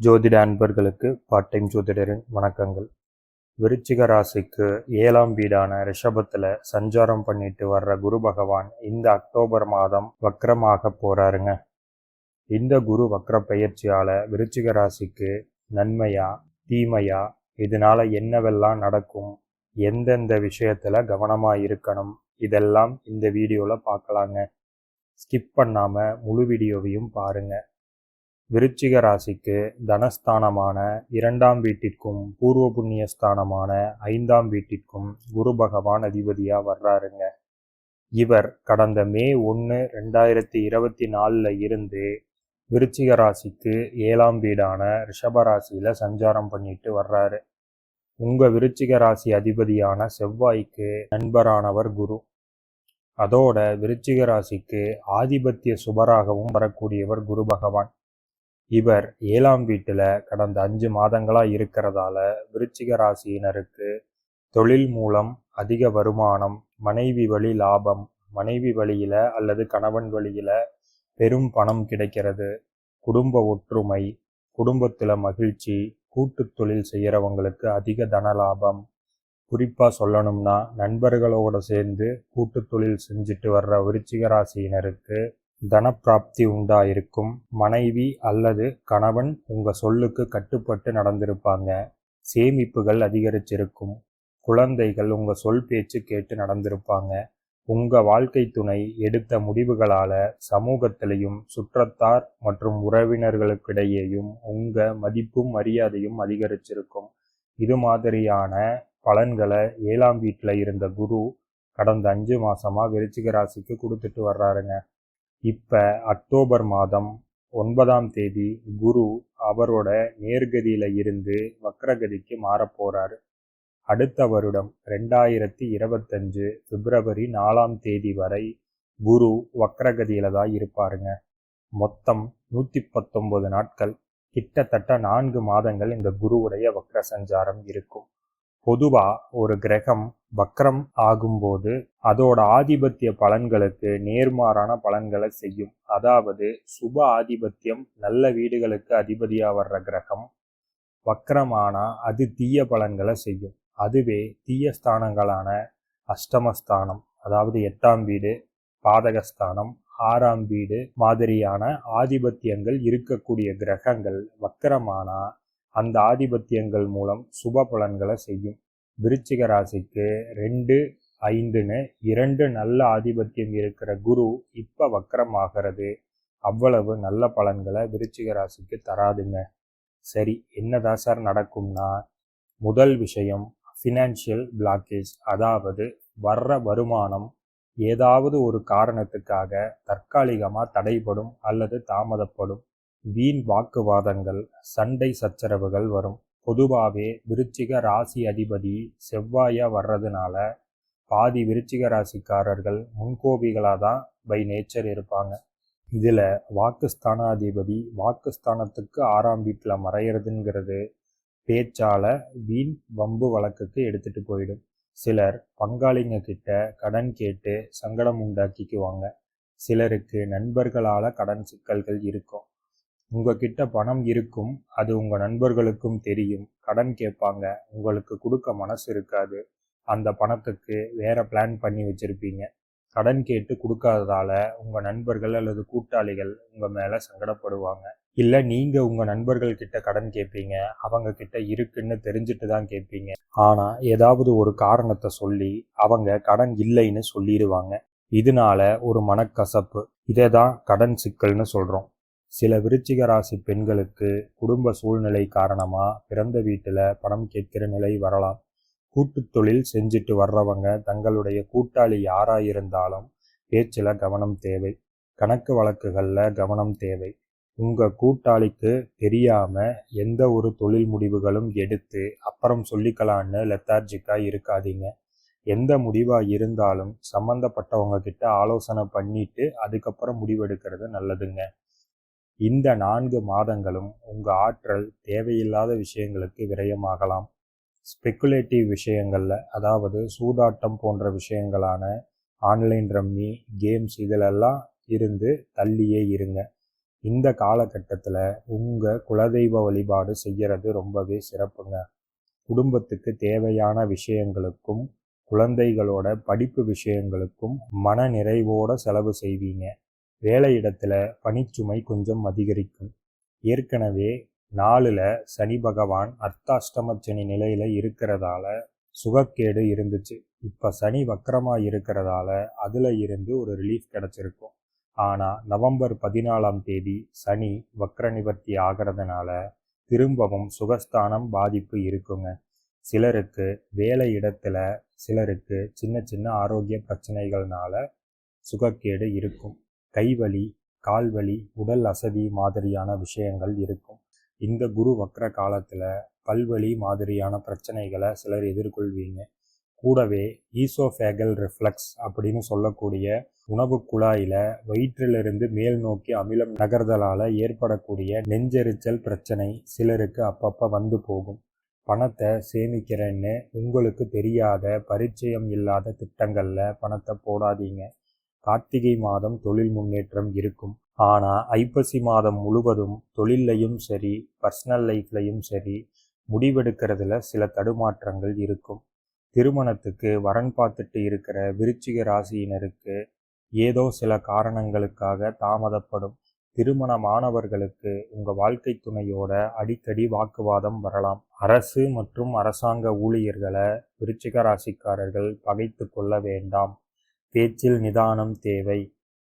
ஜோதிட அன்பர்களுக்கு part time ஜோதிடரின் வணக்கங்கள். விருச்சிக ராசிக்கு ஏழாம் வீடான ரிஷபத்தில் சஞ்சாரம் பண்ணிட்டு வர்ற குரு பகவான் இந்த அக்டோபர் மாதம் வக்கரமாக போறாருங்க. இந்த குரு வக்ர பயிற்சியால் விருச்சிக ராசிக்கு நன்மையா தீமையா இதனால என்னவெல்லாம் நடக்கும் எந்தெந்த விஷயத்தில் கவனமாக இருக்கணும் இதெல்லாம் இந்த வீடியோவில் பார்க்கலாங்க. ஸ்கிப் பண்ணாமல் முழு வீடியோவையும் பாருங்கள் விருச்சிக ராசிக்கு தனஸ்தானமான இரண்டாம் வீட்டிற்கும் பூர்வ புண்ணிய ஸ்தானமான ஐந்தாம் வீட்டிற்கும் குரு பகவான் அதிபதியாக வர்றாருங்க. இவர் கடந்த மே ஒன்று ரெண்டாயிரத்தி இருபத்தி நாலில் இருந்து விருச்சிக ராசிக்கு ஏழாம் வீடான ரிஷபராசியில் சஞ்சாரம் பண்ணிட்டு வர்றாரு. உங்கள் விருச்சிக ராசி அதிபதியான செவ்வாய்க்கு நண்பரானவர் குரு. அதோட விருச்சிக ராசிக்கு ஆதிபத்திய சுபராகவும் வரக்கூடியவர் குரு பகவான். இவர் ஏழாம் வீட்டில் கடந்த அஞ்சு மாதங்களாக இருக்கிறதால விருச்சிக ராசியினருக்கு தொழில் மூலம் அதிக வருமானம் மனைவி வழி லாபம் மனைவி வழியில் அல்லது கணவன் வழியில் பெரும் பணம் கிடைக்கிறது. குடும்ப ஒற்றுமை குடும்பத்தில் மகிழ்ச்சி கூட்டு தொழில் செய்கிறவங்களுக்கு அதிக தன லாபம். குறிப்பாக சொல்லணும்னா நண்பர்களோட சேர்ந்து கூட்டு தொழில் செஞ்சுட்டு வர்ற விருச்சிக ராசியினருக்கு தனப்பிராப்தி உண்டாயிருக்கும். மனைவி அல்லது கணவன் உங்க சொல்லுக்கு கட்டுப்பட்டு நடந்திருப்பாங்க. சேமிப்புகள் அதிகரிச்சிருக்கும். குழந்தைகள் உங்க சொல் பேச்சு கேட்டு நடந்திருப்பாங்க. உங்க வாழ்க்கை துணை எடுத்த முடிவுகளால சமூகத்திலையும் சுற்றத்தார் மற்றும் உறவினர்களுக்கிடையேயும் உங்க மதிப்பும் மரியாதையும் அதிகரிச்சிருக்கும். இது மாதிரியான பலன்களை ஏழாம் வீட்டில் இருந்த குரு கடந்த அஞ்சு மாசமா விருச்சிக ராசிக்கு கொடுத்துட்டு வர்றாருங்க. இப்போ அக்டோபர் மாதம் ஒன்பதாம் தேதி குரு அவரோட நேர்கதியில் இருந்து வக்ரகதிக்கு மாறப்போகிறார் அடுத்த வருடம் ரெண்டாயிரத்தி இருபத்தஞ்சு பிப்ரவரி நாலாம் தேதி வரை குரு வக்ரகதியில தான் இருப்பாருங்க. மொத்தம் நூற்றி பத்தொன்பது நாட்கள். கிட்டத்தட்ட நான்கு மாதங்கள் இந்த குருவுடைய வக்ர சஞ்சாரம் இருக்கும். பொதுவா ஒரு கிரகம் வக்ரம் ஆகும்போது அதோட ஆதிபத்திய பலன்களுக்கு நேர்மாறான பலன்களை செய்யும். அதாவது சுப ஆதிபத்தியம் நல்ல வீடுகளுக்கு அதிபதியாக வர்ற கிரகம் வக்ரமானா அது தீய பலன்களை செய்யும். அதுவே தீய ஸ்தானங்களான அஷ்டமஸ்தானம் அதாவது எட்டாம் வீடு பாதகஸ்தானம் ஆறாம் வீடு மாதிரியான ஆதிபத்தியங்கள் இருக்கக்கூடிய கிரகங்கள் வக்கரமானா அந்த ஆதிபத்தியங்கள் மூலம் சுப பலன்களை செய்யும். விருச்சிக ராசிக்கு ரெண்டு ஐந்துன்னு இரண்டு நல்ல ஆதிபத்தியம் இருக்கிற குரு இப்போ வக்கரமாகிறது. அவ்வளவு நல்ல பலன்களை விருச்சிக ராசிக்கு தராதுங்க. சரி என்னதான் சார் நடக்கும்னா முதல் விஷயம் ஃபினான்ஷியல் பிளாக்கேஜ் அதாவது வர்ற வருமானம் ஏதாவது ஒரு காரணத்துக்காக தற்காலிகமாக தடைபடும் அல்லது தாமதப்படும். வீண் வாக்குவாதங்கள் சண்டை சச்சரவுகள் வரும். பொதுவாகவே விருச்சிக ராசி அதிபதி செவ்வாயா வர்றதுனால பாதி விருச்சிக ராசிக்காரர்கள் முன்கோபிகளாக தான் பை நேச்சர் இருப்பாங்க. இதில் வாக்குஸ்தானாதிபதி வாக்குஸ்தானத்துக்கு ஆறாம் வீட்டில் மறையிறதுங்கிறது பேச்சால வீண் வம்பு வழக்குக்கு எடுத்துட்டு போயிடும். சிலர் பங்காளிங்க கிட்ட கடன் கேட்டு சங்கடம் உண்டாக்கிக்குவாங்க. சிலருக்கு நண்பர்களால் கடன் சிக்கல்கள் இருக்கும். உங்ககிட்ட பணம் இருக்கும் அது உங்க நண்பர்களுக்கும் தெரியும். கடன் கேட்பாங்க உங்களுக்கு கொடுக்க மனசு இருக்காது. அந்த பணத்துக்கு வேற பிளான் பண்ணி வச்சிருப்பீங்க. கடன் கேட்டு கொடுக்காததால உங்க நண்பர்கள் அல்லது கூட்டாளிகள் உங்க மேல சங்கடப்படுவாங்க. இல்ல நீங்க உங்க நண்பர்கள் கிட்ட கடன் கேட்பீங்க அவங்க கிட்ட இருக்குன்னு தெரிஞ்சுட்டு தான் கேட்பீங்க. ஆனா ஏதாவது ஒரு காரணத்தை சொல்லி அவங்க கடன் இல்லைன்னு சொல்லிடுவாங்க. இதனால ஒரு மனக்கசப்பு. இதை தான் கடன் சிக்கல்னு சொல்றோம். சில விருச்சிக ராசி பெண்களுக்கு குடும்ப சூழ்நிலை காரணமாக பிறந்த வீட்டில் பணம் கேட்கிற நிலை வரலாம். கூட்டு தொழில் செஞ்சுட்டு வர்றவங்க தங்களுடைய கூட்டாளி யாராக இருந்தாலும் பேச்சில் கவனம் தேவை. கணக்கு வழக்குகளில் கவனம் தேவை. உங்கள் கூட்டாளிக்கு தெரியாமல் எந்த ஒரு தொழில் முடிவுகளும் எடுத்து அப்புறம் சொல்லிக்கலான்னு லெத்தார்ஜிக்காக இருக்காதீங்க. எந்த முடிவாக இருந்தாலும் சம்மந்தப்பட்டவங்க கிட்ட ஆலோசனை பண்ணிட்டு அதுக்கப்புறம் முடிவெடுக்கிறது நல்லதுங்க. இந்த நான்கு மாதங்களும் உங்கள் ஆற்றல் தேவையில்லாத விஷயங்களுக்கு விரயமாகலாம். ஸ்பெக்குலேட்டிவ் விஷயங்களில் அதாவது சூதாட்டம் போன்ற விஷயங்களான ஆன்லைன் ரம்மி கேம்ஸ் இதிலெல்லாம் இருந்து தள்ளியே இருங்க. இந்த காலகட்டத்தில் உங்கள் குலதெய்வ வழிபாடு செய்கிறது ரொம்பவே சிறப்புங்க. குடும்பத்துக்கு தேவையான விஷயங்களுக்கும் குழந்தைகளோட படிப்பு விஷயங்களுக்கும் மன நிறைவோடு செலவு செய்வீங்க. வேலையிடத்துல பணிச்சுமை கொஞ்சம் அதிகரிக்கும். ஏற்கனவே நாளில் சனி பகவான் அர்த்தாஷ்டம சனி நிலையில் இருக்கிறதால சுகக்கேடு இருந்துச்சு. இப்போ சனி வக்கரமாக இருக்கிறதால அதில் இருந்து ஒரு ரிலீஃப் கிடச்சிருக்கும். ஆனால் நவம்பர் பதினாலாம் தேதி சனி வக்கர நிவர்த்தி ஆகிறதுனால திரும்பவும் சுகஸ்தானம் பாதிப்பு இருக்குங்க. சிலருக்கு வேலை இடத்துல சிலருக்கு சின்ன சின்ன ஆரோக்கிய பிரச்சனைகள்னால சுகக்கேடு இருக்கும். கைவலி கால்வலி உடல் அசதி மாதிரியான விஷயங்கள் இருக்கும். இந்த குரு வக்ர காலத்தில் பல்வலி மாதிரியான பிரச்சனைகளை சிலர் எதிர்கொள்வீங்க. கூடவே ஈசோஃபேகல் ரிஃப்ளக்ஸ் அப்படின்னு சொல்லக்கூடிய உணவு குழாயில் வயிற்றிலிருந்து மேல் நோக்கி அமிலம் நகர்தலால் ஏற்படக்கூடிய நெஞ்செரிச்சல் பிரச்சனை சிலருக்கு அப்பப்போ வந்து போகும். பணத்தை சேமிக்கிறேன்னு உங்களுக்கு தெரியாத பரிச்சயம் இல்லாத திட்டங்களில் பணத்தை போடாதீங்க. கார்த்திகை மாதம் தொழில் முன்னேற்றம் இருக்கும். ஆனால் ஐப்பசி மாதம் முழுவதும் தொழிலையும் சரி பர்சனல் லைஃப்லையும் சரி முடிவெடுக்கிறதுல சில தடுமாற்றங்கள் இருக்கும். திருமணத்துக்கு வரன் பார்த்துட்டு இருக்கிற விருச்சிக ராசியினருக்கு ஏதோ சில காரணங்களுக்காக தாமதப்படும். திருமணமானவர்களுக்கு உங்கள் வாழ்க்கை துணையோட அடிக்கடி வாக்குவாதம் வரலாம். அரசு மற்றும் அரசாங்க ஊழியர்களை விருச்சிக ராசிக்காரர்கள் பகைத்து கொள்ள வேண்டாம். பேச்சில் நிதானம் தேவை.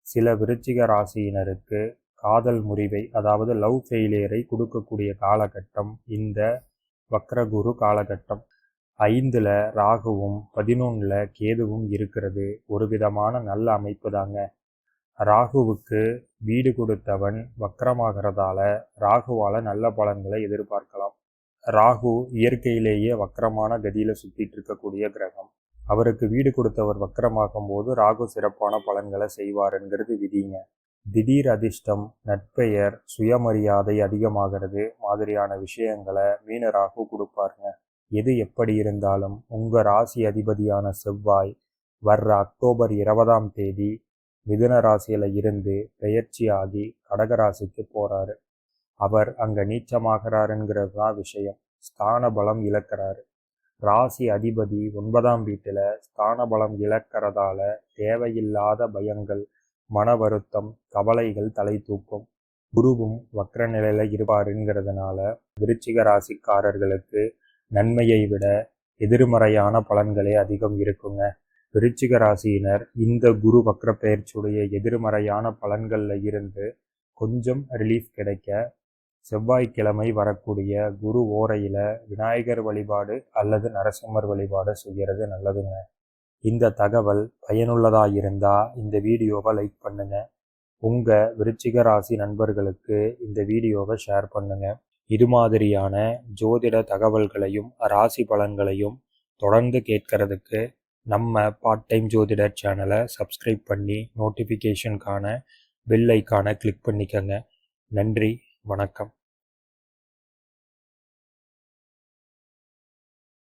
சில விருச்சிக ராசியினருக்கு காதல் முறிவை அதாவது லவ் ஃபெயிலியரை கொடுக்கக்கூடிய காலகட்டம் இந்த வக்ரகுரு காலகட்டம். ஐந்தில் ராகுவும் பதினொன்றில் கேதுவும் இருக்கிறது. ஒரு விதமான நல்ல அமைப்பு தாங்க. ராகுவுக்கு வீடு கொடுத்தவன் வக்கரமாகிறதால ராகுவால் நல்ல பலன்களை எதிர்பார்க்கலாம். ராகு இயற்கையிலேயே வக்கரமான கதியில் சுற்றிட்டு இருக்கக்கூடிய கிரகம். அவருக்கு வீடு கொடுத்தவர் வக்கரமாகும் போது ராகு சிறப்பான பலன்களை செய்வாருங்கிறது விதிங்க. திடீர் அதிர்ஷ்டம் நட்பெயர் சுயமரியாதை அதிகமாகிறது மாதிரியான விஷயங்களை மீன ராகு கொடுப்பாருங்க. எது எப்படி இருந்தாலும் உங்க ராசி அதிபதியான செவ்வாய் வர்ற அக்டோபர் இருபதாம் தேதி மிதுன ராசியில இருந்து பெயர்ச்சியாகி கடகராசிக்கு போறாரு. அவர் அங்க நீச்சமாகிறாருங்கிறது தான் விஷயம். ஸ்தான பலம் இழக்கிறாரு. ராசி அதிபதி ஒன்பதாம் வீட்டில் ஸ்தானபலம் இழக்கிறதால தேவையில்லாத பயங்கள் மன வருத்தம் கவலைகள் தலை தூக்கும். குருவும் வக்ர நிலையில இருப்பாருங்கிறதுனால விருச்சிக ராசிக்காரர்களுக்கு நன்மையை விட எதிர்மறையான பலன்களே அதிகம் இருக்குங்க. விருச்சிக ராசியினர் இந்த குரு வக்ர பயிற்சியுடைய எதிர்மறையான பலன்களில் இருந்து கொஞ்சம் ரிலீஃப் கிடைக்க செவ்வாய்க்கிழமை வரக்கூடிய குரு ஓரையில் விநாயகர் வழிபாடு அல்லது நரசிம்மர் வழிபாடு செய்கிறது நல்லதுங்க. இந்த தகவல் பயனுள்ளதாக இருந்தால் இந்த வீடியோவை லைக் பண்ணுங்க. உங்கள் விருச்சிக ராசி நண்பர்களுக்கு இந்த வீடியோவை ஷேர் பண்ணுங்க. இது மாதிரியான ஜோதிட தகவல்களையும் ராசி பலன்களையும் தொடர்ந்து கேட்கறதுக்கு நம்ம பார்ட் டைம் ஜோதிடர் சேனலை சப்ஸ்கிரைப் பண்ணி நோட்டிஃபிகேஷனுக்கான பெல் ஐக்கானை கிளிக் பண்ணிக்கோங்க. நன்றி. வணக்கம்.